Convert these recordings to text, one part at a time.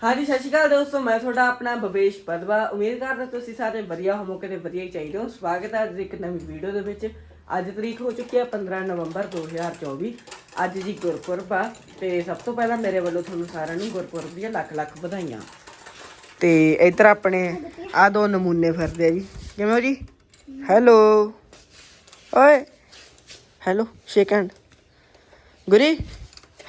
ਹਾਂਜੀ, ਸਤਿ ਸ਼੍ਰੀ ਅਕਾਲ ਦੋਸਤੋ, ਮੈਂ ਤੁਹਾਡਾ ਆਪਣਾ ਭਵੇਸ਼ ਪਦਵਾ। ਉਮੀਦ ਕਰਦਾ ਤੁਸੀਂ ਸਾਰੇ ਵਧੀਆ ਹੋਵੋਗੇ ਤੇ ਵਧੀਆ ਹੀ ਚਾਹੀਦੇ ਹੋ। ਸਵਾਗਤ ਹੈ ਅੱਜ ਇੱਕ ਨਵੀਂ ਵੀਡੀਓ ਦੇ ਵਿੱਚ। ਅੱਜ ਤਰੀਕ ਹੋ ਚੁੱਕੀ ਹੈ 15 ਨਵੰਬਰ 2024 ਅੱਜ ਜੀ ਗੁਰਪੁਰਬ ਆ ਤੇ ਸਭ ਤੋਂ ਪਹਿਲਾਂ ਮੇਰੇ ਵੱਲੋਂ ਤੁਹਾਨੂੰ ਸਾਰਿਆਂ ਨੂੰ ਗੁਰਪੁਰਬ ਦੀਆਂ ਲੱਖ ਲੱਖ ਵਧਾਈਆਂ। ਤੇ ਇੱਧਰ ਆਪਣੇ ਆ ਦੋ ਨਮੂਨੇ ਫਿਰਦੇ ਆ ਜੀ। ਕਿਵੇਂ ਹੋ ਜੀ? ਹੈਲੋ। ਓਏ। Hello shake hand Guri.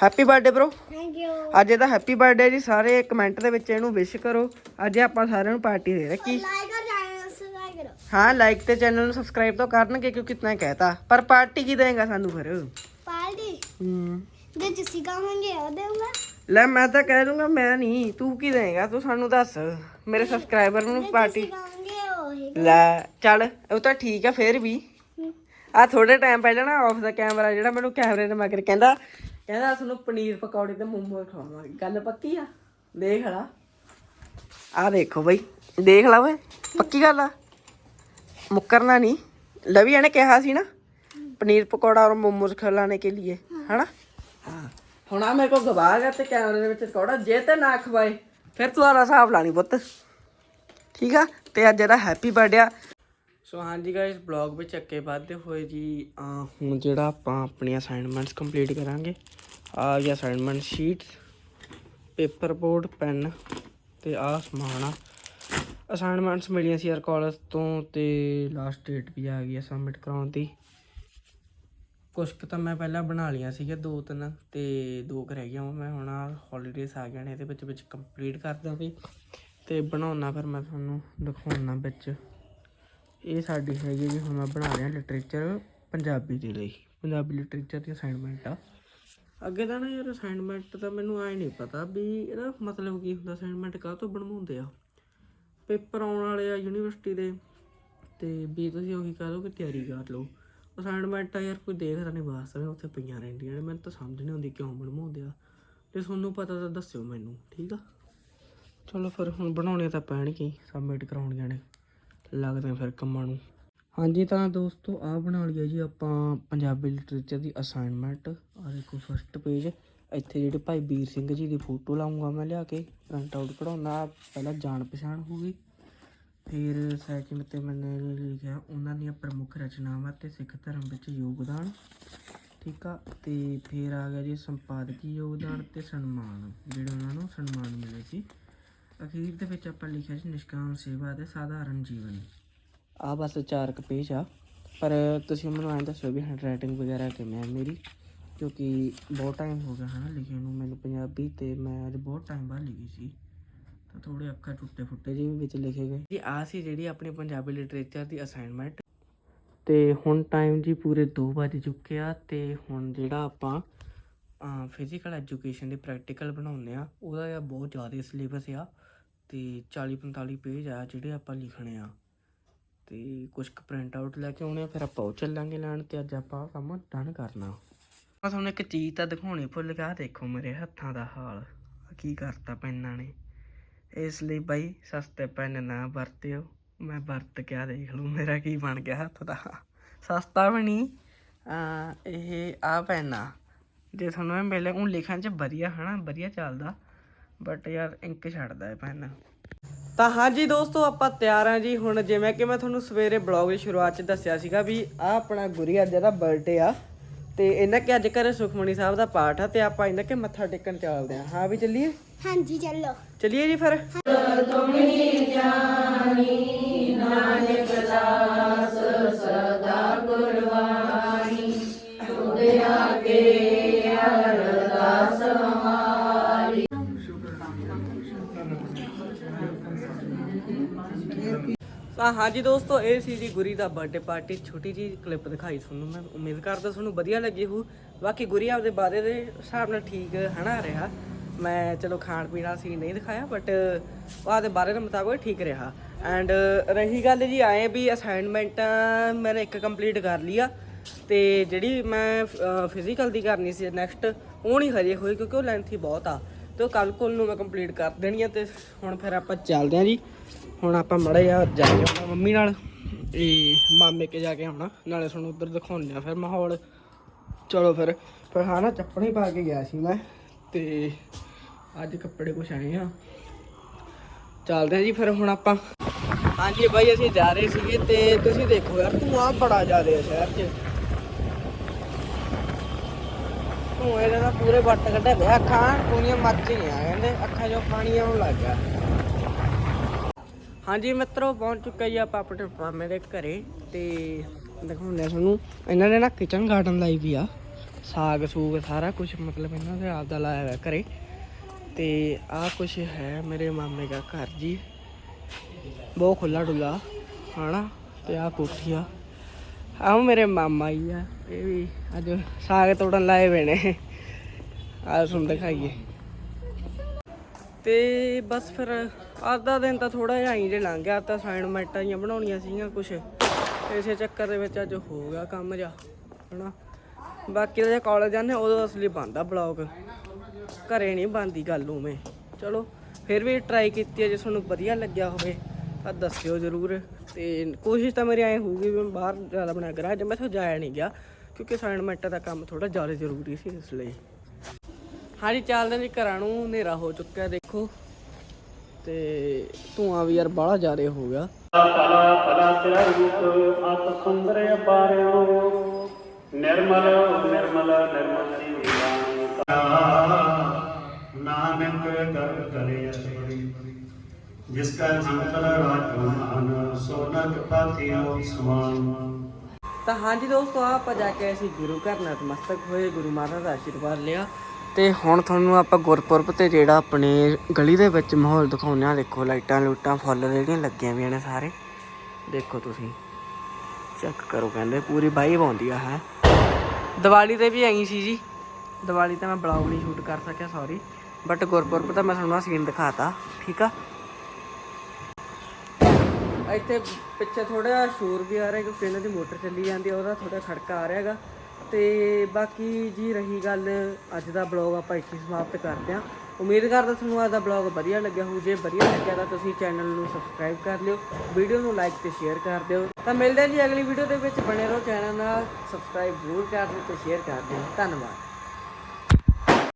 Happy birthday bro thank you ਅੱਜ ਇਹਦਾ ਹੈਪੀ ਬਰਥਡੇ ਜੀ ਸਾਰੇ ਕਮੈਂਟ ਦੇ ਵਿੱਚ ਇਹਨੂੰ ਵਿਸ਼ ਕਰੋ। ਅੱਜ ਆਪਾਂ ਸਾਰਿਆਂ ਨੂੰ ਪਾਰਟੀ ਦੇ ਰੱਖੀ। ਲਾਈਕ ਔਰ ਚੈਨਲ ਸਬਸਕ੍ਰਾਈਬ ਕਰੋ। ਹਾਂ ਲਾਈਕ ਤੇ ਚੈਨਲ ਨੂੰ ਸਬਸਕ੍ਰਾਈਬ ਤਾਂ ਕਰਨਗੇ ਕਿਉਂਕਿ ਕਿਤਨਾ ਕਹਿਤਾ। ਪਰ ਪਾਰਟੀ ਕੀ ਦੇਗਾ ਸਾਨੂੰ ਫਿਰ? ਪਾਰਟੀ ਹੂੰ। ਜੇ ਤੁਸੀਂ ਕਹਾਂਗੇ ਉਹ ਦੇਵਾਂਗਾ ਲੈ ਮੈਂ ਤਾਂ ਕਹਿ ਦੂੰਗਾ ਮੈਂ ਨਹੀਂ। ਤੂੰ ਕੀ ਦੇਗਾ ਤੂੰ ਸਾਨੂੰ ਦੱਸ। ਮੇਰੇ ਸਬਸਕ੍ਰਾਈਬਰ ਨੂੰ ਪਾਰਟੀ ਤੁਸੀਂ ਕਹਾਂਗੇ ਉਹ ਹੀ ਲੈ ਚੱਲ ਉਹ ਤਾਂ ਠੀਕ ਆ ਫੇਰ ਵੀ। ਆ ਥੋੜੇ ਟਾਈਮ ਪਹਿਲਾਂ ਨਾ ਆਫ ਦਾ ਕੈਮਰਾ ਜਿਹੜਾ ਮੈਨੂੰ ਕੈਮਰੇ ਦੇ ਮਗਰ ਕਹਿੰਦਾ ਕਹਿੰਦਾ ਤੁਹਾਨੂੰ ਪਨੀਰ ਪਕੌੜੇ ਤੇ ਮੋਮੋ ਖਵਾਵਾਂਗੇ। ਗੱਲ ਪੱਕੀ ਆ? ਦੇਖ ਲਾ। ਆ ਦੇਖੋ ਬਈ, ਦੇਖ ਲਾ ਓਏ, ਪੱਕੀ ਗੱਲ ਆ? ਮੁੱਕਰਨਾ ਨਹੀਂ। ਲਵੀ ਇਹਨੇ ਕਿਹਾ ਸੀ ਨਾ, ਪਨੀਰ ਪਕੌੜਾ ਔਰ ਮੋਮੋਸ ਖਿਲਾਣੇ ਕੇ ਲਈ ਹਨਾ? ਹਾਂ। ਹੁਣ ਆ ਮੇਰੇ ਕੋਲ ਗਵਾਹ ਹੈ ਤੇ ਕੈਮਰੇ ਦੇ ਵਿੱਚ ਰਿਕਾਰਡ ਜੇ ਤੇ ਨਾ ਖਵਾਏ, ਫਿਰ ਤੁਹਾਡਾ ਹਿਸਾਬ ਲਾਣੀ ਪੁੱਤ। ਠੀਕ ਆ? ਤੇ ਅੱਜ ਇਹਦਾ ਹੈਪੀ ਬਰਥਡੇ ਆ। ਸੋ ਹਾਂਜੀ ਗਾਇਸ ਬਲੌਗ ਵਿੱਚ ਅੱਗੇ ਵਧਦੇ ਹੋਏ ਜੀ ਹੁਣ ਜਿਹੜਾ ਆਪਾਂ ਆਪਣੀਆਂ ਅਸਾਈਨਮੈਂਟਸ ਕੰਪਲੀਟ ਕਰਾਂਗੇ, ਆ ਗਿਆ assignment sheets paper board pen ਤੇ ਆ ਸਮਾਨ ਆ। ਅਸਾਈਨਮੈਂਟਸ ਮਿਲੀਆਂ ਸੀ ਯਾਰ ਕਾਲਜ ਤੋਂ ਤੇ ਲਾਸਟ ਡੇਟ ਵੀ ਆ ਗਈ ਹੈ ਸਬਮਿਟ ਕਰਾਉਣ ਦੀ। ਕੁਛ ਕੁ ਤਾਂ ਮੈਂ ਪਹਿਲਾਂ ਬਣਾ ਲਈਆਂ ਸੀਗੀਆਂ, ਦੋ ਤਿੰਨ ਤੇ ਦੋ ਕੁ ਰਹਿ ਗਈਆਂ ਮੈਂ ਹੁਣ ਆ ਹੌਲੀਡੇਸ ਆ ਗਏ ਨੇ, ਇਹਦੇ ਵਿੱਚ ਵਿੱਚ ਕੰਪਲੀਟ ਕਰਦਾ ਵੀ। ਤੇ ਬਣਾਉਣਾ ਫਿਰ ਮੈਂ ਤੁਹਾਨੂੰ ਦਿਖਾਉਣਾ ਵਿੱਚ। ਇਹ ਸਾਡੀ ਹੈਗੀ ਜੀ, ਹੁਣ ਮੈਂ ਬਣਾ ਰਿਹਾ ਲਿਟਰੇਚਰ ਪੰਜਾਬੀ ਦੇ ਲਈ। ਪੰਜਾਬੀ ਲਿਟਰੇਚਰ ਦੀ ਅਸਾਈਨਮੈਂਟ ਆ। ਅੱਗੇ ਤਾਂ ਨਾ ਯਾਰ ਅਸਾਈਨਮੈਂਟ ਤਾਂ ਮੈਨੂੰ ਆਏ ਨਹੀਂ ਪਤਾ ਵੀ ਇਹਦਾ ਮਤਲਬ ਕੀ ਹੁੰਦਾ ਅਸਾਈਨਮੈਂਟ ਕਾਹ ਤੋਂ ਬਣਵਾਉਂਦੇ ਆ? ਪੇਪਰ ਆਉਣ ਵਾਲੇ ਆ ਯੂਨੀਵਰਸਿਟੀ ਦੇ, ਤੇ ਵੀ ਤੁਸੀਂ ਉਹੀ ਕਹ ਲਓ ਕਿ ਤਿਆਰੀ ਕਰ ਲਓ। ਅਸਾਈਨਮੈਂਟਾਂ ਯਾਰ, ਕੋਈ ਦੇਖਦਾ ਨਹੀਂ ਵਾਸਤੇ ਉੱਥੇ ਪਈਆਂ ਰਹਿੰਦੀਆਂ ਨੇ। ਮੈਨੂੰ ਤਾਂ ਸਮਝ ਨਹੀਂ ਆਉਂਦੀ ਕਿਉਂ ਬਣਵਾਉਂਦੇ ਆ। ਤੇ ਤੁਹਾਨੂੰ ਪਤਾ ਤਾਂ ਦੱਸਿਓ ਮੈਨੂੰ, ਠੀਕ ਆ? ਚਲੋ ਫਿਰ ਹੁਣ ਬਣਾਉਣੇ ਤਾਂ ਪੈਣਗੇ ਸਬਮਿਟ ਕਰਾਉਣੀਆਂ ਨੇ। ਲੱਗਦੇ ਫਿਰ ਕੰਮਾਂ ਨੂੰ। ਹਾਂਜੀ ਤਾਂ ਦੋਸਤੋ ਆ ਬਣਾ ਲਿਆ ਜੀ ਆਪਾਂ ਪੰਜਾਬੀ ਲਿਟਰੇਚਰ ਦੀ ਅਸਾਈਨਮੈਂਟ ਆ ਦੇਖੋ ਫਸਟ ਪੇਜ ਇੱਥੇ ਜਿਹੜੇ ਭਾਈ ਵੀਰ ਸਿੰਘ ਜੀ ਦੀ ਫੋਟੋ ਲਾਉਂਗਾ ਮੈਂ ਲਿਆ ਕੇ ਪ੍ਰਿੰਟ ਆਊਟ ਕਢਾਉਣਾ ਪਹਿਲਾਂ ਜਾਣ ਪਛਾਣ ਹੋ ਗਈ। ਫਿਰ ਸੈਕਿੰਡ ਤੇ ਮੈਨੇ ਲਿਖਿਆ, ਉਹਨਾਂ ਦੀਆਂ ਪ੍ਰਮੁੱਖ ਰਚਨਾਵਾਂ ਤੇ ਸਿੱਖ ਧਰਮ ਵਿੱਚ ਯੋਗਦਾਨ, ਠੀਕ ਆ? ਤੇ ਫਿਰ ਆ ਗਿਆ ਜੀ ਸੰਪਾਦਕੀ ਯੋਗਦਾਨ ਤੇ ਸਨਮਾਨ, ਜਿਹੜੇ ਉਹਨਾਂ ਨੂੰ ਸਨਮਾਨ ਮਿਲੇ ਸੀ। ਅਖੀਰ ਦੇ ਵਿੱਚ ਆਪਾਂ ਲਿਖਿਆ ਸੀ ਨਿਸ਼ਕਾਮ ਸੇਵਾ ਤੇ ਸਾਧਾਰਨ ਜੀਵਨ। ਆ ਬਸ ਚਾਰ ਕੁ ਪੇਜ ਆ। ਪਰ ਤੁਸੀਂ ਮੈਨੂੰ ਐਂ ਦੱਸੋ ਵੀ ਹੈਂਡ ਰਾਈਟਿੰਗ ਵਗੈਰਾ ਕਿਵੇਂ ਆ ਮੇਰੀ? ਕਿਉਂਕਿ ਬਹੁਤ ਟਾਈਮ ਹੋ ਗਿਆ ਹਨਾ ਲਿਖੇ ਨੂੰ, ਮੈਨੂੰ ਪੰਜਾਬੀ ਤੇ ਮੈਂ ਅੱਜ ਬਹੁਤ ਟਾਈਮ ਬਾਅਦ ਲਿਖੀ ਸੀ। ਤਾਂ ਥੋੜੇ ਅੱਖਰ ਟੁੱਟੇ ਫੁੱਟੇ ਜਿਹੇ ਵੀ ਵਿੱਚ ਲਿਖੇ ਗਏ। ਜੀ ਆ ਸੀ ਜਿਹੜੀ ਆਪਣੀ ਪੰਜਾਬੀ ਲਿਟਰੇਚਰ ਦੀ ਅਸਾਈਨਮੈਂਟ ਤੇ ਹੁਣ ਟਾਈਮ ਜੀ ਪੂਰੇ 2 ਵਜ ਚੁੱਕਿਆ ਆ ਤੇ ਹੁਣ ਜਿਹੜਾ ਆਪਾਂ ਫਿਜ਼ੀਕਲ ਐਜੂਕੇਸ਼ਨ ਦੇ ਪ੍ਰੈਕਟੀਕਲ ਬਣਾਉਂਦੇ ਆ ਉਹਦਾ ਆ ਬਹੁਤ ਜ਼ਿਆਦਾ ਸਿਲੇਬਸ ਆ ਤੇ 40 45 ਪੇਜ ਆ ਜਿਹੜੇ ਆਪਾਂ ਲਿਖਣੇ ਆ। ਤੇ ਕੁਝ ਕੁ ਪ੍ਰਿੰਟ ਆਊਟ ਲੈ ਕੇ ਆਉਣੇ ਆ, ਫਿਰ ਆਪਾਂ ਉਹ ਚੱਲਾਂਗੇ ਲੈਣ ਤੇ ਅੱਜ ਆਪਾਂ ਆਹ ਕੰਮ ਡਨ ਕਰਨਾ। ਮੈਂ ਤੁਹਾਨੂੰ ਇੱਕ ਚੀਜ਼ ਤਾਂ ਦਿਖਾਉਣੀ ਭੁੱਲ ਗਿਆ ਦੇਖੋ ਮੇਰੇ ਹੱਥਾਂ ਦਾ ਹਾਲ ਕੀ ਕਰਤਾ ਪੈਨਾਂ ਨੇ। ਇਸ ਲਈ ਬਾਈ ਸਸਤੇ ਪੈਨ ਨਾ ਵਰਤਿਓ, ਮੈਂ ਵਰਤ ਕੇ ਆਹ ਦੇਖ ਲਓ ਮੇਰਾ ਕੀ ਬਣ ਗਿਆ ਹੱਥ ਦਾ। ਸਸਤਾ ਵੀ ਨਹੀਂ ਆ ਇਹ ਆ ਪੈਨਾ ਜੇ ਤੁਹਾਨੂੰ ਇਹ ਮਿਲੇ ਉਹ ਲਿਖਣ ਚ ਵਧੀਆ ਹਨਾ ਵਧੀਆ ਚੱਲਦਾ। ਬਟ ਯਾਰ ਇੰਕ ਛੱਡਦਾ ਹੈ ਪੈਨ ਤਾਂ ਹਾਂਜੀ ਦੋਸਤੋ ਆਪਾਂ ਤਿਆਰ ਆ ਜੀ। ਹੁਣ ਜਿਵੇਂ ਕਿ ਮੈਂ ਤੁਹਾਨੂੰ ਸਵੇਰੇ ਬਲੌਗ ਦੀ ਸ਼ੁਰੂਆਤ 'ਚ ਦੱਸਿਆ ਸੀਗਾ ਵੀ ਆ ਆਪਣਾ ਗੁਰੀ ਅੱਜ ਦਾ ਬਰਥਡੇ ਆ। ਤੇ ਇਹਨਾਂ ਕੇ ਅੱਜ ਘਰੇ ਸੁਖਮਣੀ ਸਾਹਿਬ ਦਾ ਪਾਠ ਆ ਤੇ ਆਪਾਂ ਇਹਨਾਂ ਕੇ ਮੱਥਾ ਟੇਕਣ ਚੱਲਦੇ ਆ। ਹਾਂ ਵੀ ਚੱਲੀਏ? ਹਾਂਜੀ ਚੱਲੋ। ਚਲਿਏ ਜੀ ਫਿਰ? ਤਾਂ ਹਾਂਜੀ ਦੋਸਤੋ, ਇਹ ਸੀ ਜੀ ਗੁਰੀ ਦਾ ਬਰਥਡੇ ਪਾਰਟੀ ਛੋਟੀ ਜੀ ਕਲਿੱਪ ਦਿਖਾਈ ਤੁਹਾਨੂੰ ਮੈਂ, ਉਮੀਦ ਕਰਦਾ ਤੁਹਾਨੂੰ ਵਧੀਆ ਲੱਗੀ ਹੋਊ। ਬਾਕੀ ਗੁਰੀ ਆਪਦੇ ਬਾਰੇ ਦੇ ਹਿਸਾਬ ਨਾਲ ਠੀਕ ਹਨਾ ਰਿਹਾ। ਮੈਂ ਚਲੋ ਖਾਣ ਪੀਣ ਵਾਲਾ ਸੀ ਨਹੀਂ ਦਿਖਾਇਆ ਬਟ ਉਹਦੇ ਬਾਰੇ ਦੇ ਮੁਤਾਬਕ ਠੀਕ ਰਿਹਾ। ਐਂਡ ਰਹੀ ਗੱਲ ਜੀ ਆਏ ਵੀ ਅਸਾਈਨਮੈਂਟ ਮੈਂ ਇੱਕ ਕੰਪਲੀਟ ਕਰ ਲਈ ਆ। ਤੇ ਜਿਹੜੀ ਮੈਂ ਫਿਜ਼ੀਕਲ ਦੀ ਕਰਨੀ ਸੀ ਨੈਕਸਟ ਉਹ ਨਹੀਂ ਹਜੇ ਹੋਈ ਕਿਉਂਕਿ ਉਹ ਲੈਂਥ ਹੀ ਬਹੁਤ ਆ। ਤੇ ਉਹ ਕੱਲ ਕੋਲ ਨੂੰ ਮੈਂ ਕੰਪਲੀਟ ਕਰ ਦੇਣੀ ਆ ਤੇ ਹੁਣ ਫਿਰ ਆਪਾਂ ਚੱਲਦੇ ਆਂ ਜੀ। ਹੁਣ ਆਪਾਂ ਮੜੇ ਜਾ ਜਾ ਕੇ ਆਉਣਾ ਮੰਮੀ ਨਾਲ ਇਹ ਮਾਮੇ ਕੇ ਜਾ ਕੇ ਆਉਣਾ, ਨਾਲੇ ਤੁਹਾਨੂੰ ਉੱਧਰ ਦਿਖਾਉਂਦੇ ਆ ਫਿਰ ਮਾਹੌਲ। ਚਲੋ ਫਿਰ ਫਿਰ ਹਾਂ ਨਾ ਚੱਪਣੀ ਪਾ ਕੇ ਗਿਆ ਸੀ ਮੈਂ, ਤੇ ਅੱਜ ਕੱਪੜੇ ਕੁਛ ਆਏ ਆ। ਚੱਲਦੇ ਆ ਜੀ ਫਿਰ ਹੁਣ ਆਪਾਂ। ਹਾਂਜੀ ਬਾਈ, ਅਸੀਂ ਜਾ ਰਹੇ ਸੀਗੇ ਤੇ ਤੁਸੀਂ ਦੇਖੋ ਯਾਰ, ਧੂਆਂ ਬੜਾ ਜ਼ਿਆਦਾ ਹੈ ਸ਼ਹਿਰ 'ਚ। ਧੂਏ ਦਾ ਪੂਰੇ ਵੱਟ ਕੱਢਿਆ ਪਿਆ ਅੱਖਾਂ, ਪੂਰੀਆਂ ਮੱਚ ਗਈਆਂ, ਕਹਿੰਦੇ ਅੱਖਾਂ 'ਚੋਂ ਪਾਣੀ ਆਉਣ ਲੱਗ ਗਿਆ। ਹਾਂਜੀ ਮਿੱਤਰੋ, ਪਹੁੰਚ ਚੁੱਕਾ ਜੀ ਆਪਾਂ ਆਪਣੇ ਮਾਮੇ ਦੇ ਘਰੇ ਤੇ ਦਿਖਾਉਂਦੇ ਆ ਤੁਹਾਨੂੰ। ਇਹਨਾਂ ਨੇ ਨਾ ਕਿਚਨ ਗਾਰਡਨ ਲਾਈ ਵੀ ਆ। ਸਾਗ ਸੂਗ ਸਾਰਾ ਕੁਝ ਮਤਲਬ ਇਹਨਾਂ ਦੇ ਆਪ ਦਾ ਲਾਇਆ ਹੋਇਆ ਘਰੇ। ਤੇ ਆਹ ਕੁਝ ਹੈ ਮੇਰੇ ਮਾਮੇ ਦਾ ਘਰ ਜੀ। ਬਹੁਤ ਖੁੱਲਾ ਡੁੱਲਾ, ਹਨਾ? ਤੇ ਆਹ ਕੋਠੀ ਆ। ਆਹ ਮੇਰੇ ਮਾਮਾ ਹੀ ਆ। ਇਹ ਵੀ ਅੱਜ ਸਾਗ ਤੋੜਨ ਲਾਏ ਹੋਏ ਨੇ। ਆ ਤੁਹਾਨੂੰ ਦਿਖਾਈਏ। ਤੇ ਬਸ ਫਿਰ ਅੱਜ ਦਾ ਦਿਨ ਤਾਂ ਥੋੜਾ ਜਿਹਾ ਹੀ ਜੇ ਲੰਘ ਗਿਆ ਤਾਂ ਅਸਾਈਨਮੈਂਟਾਂ ਜੀਆਂ ਬਣਾਉਣੀਆਂ ਸੀਗੀਆਂ ਕੁਝ ਇਸੇ ਚੱਕਰ ਦੇ ਵਿੱਚ ਅੱਜ ਹੋ ਗਿਆ ਕੰਮ ਜਾ ਹਨਾ। ਬਾਕੀ ਤਾਂ ਜੇ ਕਾਲਜ ਜਾਂਦੇ, ਉਦੋਂ ਅਸਲੀ ਬੰਦਾ ਬਲੌਗ। ਘਰੇ ਨਹੀਂ ਬੰਦੀ ਗੱਲ ਉਵੇਂ। ਚਲੋ, ਫਿਰ ਵੀ ਟਰਾਈ ਕੀਤੀ ਹੈ ਜੇ ਤੁਹਾਨੂੰ ਵਧੀਆ ਲੱਗਿਆ ਹੋਵੇ ਤਾਂ ਦੱਸਿਓ ਜ਼ਰੂਰ। ਤੇ ਕੋਸ਼ਿਸ਼ ਤਾਂ ਮੇਰੀ ਐ ਹੋਊਗੀ ਵੀ ਮੈਂ ਬਾਹਰ ਜ਼ਿਆਦਾ ਬਣਾ ਕਰਾਂ। ਅੱਜ ਮੈਂ ਤੋਂ ਜਾਇਆ ਨਹੀਂ ਗਿਆ, ਕਿਉਂਕਿ ਅਸਾਈਨਮੈਂਟ ਦਾ ਕੰਮ ਥੋੜਾ ਜ਼ਿਆਦਾ ਜ਼ਰੂਰੀ ਸੀ ਇਸ ਲਈ। ਹਾਂਜੀ, ਚੱਲਦੇ ਜੀ, ਘਰਾਂ ਨੂੰ ਹਨੇਰਾ ਹੋ ਚੁੱਕਿਆ, ਦੇਖੋ। ਤੇ ਧੂਆਂ ਵੀ ਯਾਰ ਬਾਹਲਾ ਜ਼ਿਆਦਾ ਹੋ ਗਿਆ। ਪਲਾ ਪਲਾ ਤੇਰਾ ਰੂਪ ਅਤ ਸੁੰਦਰ ਅਪਾਰਿਓ ਨਿਰਮਲ ਨਿਰਮਲ ਨਿਰਮਲ ਨਾਨਕ ਕਰ ਕਰੇ ਜਿਸ ਕਾ ਜੀਵਨ ਰਾਜਮਾਨ ਸੋਨਕ ਪਾਤਿਓ ਸਮਾਨ। ਤਾਂ ਹਾਂਜੀ ਦੋਸਤੋ ਆਪਾਂ ਜਾ ਕੇ ਅਸੀਂ ਗੁਰੂ ਘਰ ਨਤਮਸਤਕ ਹੋਏ ਗੁਰੂ ਮਹਾਰਾਜ ਦਾ ਆਸ਼ੀਰਵਾਦ ਲਿਆ। ਤੇ ਹੁਣ ਤੁਹਾਨੂੰ ਆਪਾਂ ਗੁਰਪੁਰਬ ਤੇ ਜਿਹੜਾ ਆਪਣੇ ਗਲੀ ਦੇ ਵਿੱਚ ਮਾਹੌਲ ਦਿਖਾਉਂਦੇ ਆ ਦੇਖੋ ਲਾਈਟਾਂ ਲੂਟਾਂ, ਫੁੱਲ ਜਿਹੜੀਆਂ ਲੱਗੀਆਂ ਵੀਆਂ ਨੇ ਸਾਰੇ। ਦੇਖੋ ਤੁਸੀਂ ਚੈੱਕ ਕਰੋ ਕਹਿੰਦੇ, ਪੂਰੀ ਬਾਈ ਆਉਂਦੀ ਆ, ਹੈ। ਦੀਵਾਲੀ ਤੇ ਵੀ ਆਈ ਸੀ ਜੀ। ਦੀਵਾਲੀ ਤੇ ਮੈਂ ਬਲੌਗ ਨਹੀਂ ਸ਼ੂਟ ਕਰ ਸਕਿਆ ਸੌਰੀ ਬਟ ਗੁਰਪੁਰਬ ਤਾਂ ਮੈਂ ਤੁਹਾਨੂੰ ਆਹ ਸੀਨ ਦਿਖਾਤਾ, ਠੀਕ ਆ? ਇੱਥੇ ਪਿੱਛੇ ਥੋੜਾ ਸ਼ੋਰ ਵੀ ਆ ਰਿਹਾ ਕਿਉਂਕਿ ਇਹਨਾਂ ਦੀ ਮੋਟਰ ਚੱਲੀ ਜਾਂਦੀ ਆ, ਉਹਦਾ ਥੋੜਾ ਖੜਕਾ ਆ ਰਿਹਾਗਾ ਤੇ ਬਾਕੀ ਜੀ ਰਹੀ ਗੱਲ, ਅੱਜ ਦਾ ਬਲੌਗ ਆਪਾਂ ਇੱਥੇ ਸਮਾਪਤ ਕਰਦੇ ਹਾਂ। ਉਮੀਦ ਕਰਦਾ ਤੁਹਾਨੂੰ ਅੱਜ ਦਾ ਬਲੌਗ ਵਧੀਆ ਲੱਗਿਆ ਹੋਊ। ਜੇ ਵਧੀਆ ਲੱਗਿਆ ਤਾਂ ਤੁਸੀਂ ਚੈਨਲ ਨੂੰ ਸਬਸਕ੍ਰਾਈਬ ਕਰ ਲਿਓ ਵੀਡੀਓ ਨੂੰ ਲਾਈਕ ਤੇ ਸ਼ੇਅਰ ਕਰ ਦਿਓ। ਤਾਂ ਮਿਲਦੇ ਹਾਂ ਜੀ ਅਗਲੀ ਵੀਡੀਓ ਦੇ ਵਿੱਚ। ਬਣੇ ਰਹੋ ਚੈਨਲ ਨਾਲ ਸਬਸਕ੍ਰਾਈਬ ਜ਼ਰੂਰ ਕਰ ਦਿਓ ਤੇ ਸ਼ੇਅਰ ਕਰ ਦਿਓ। ਧੰਨਵਾਦ।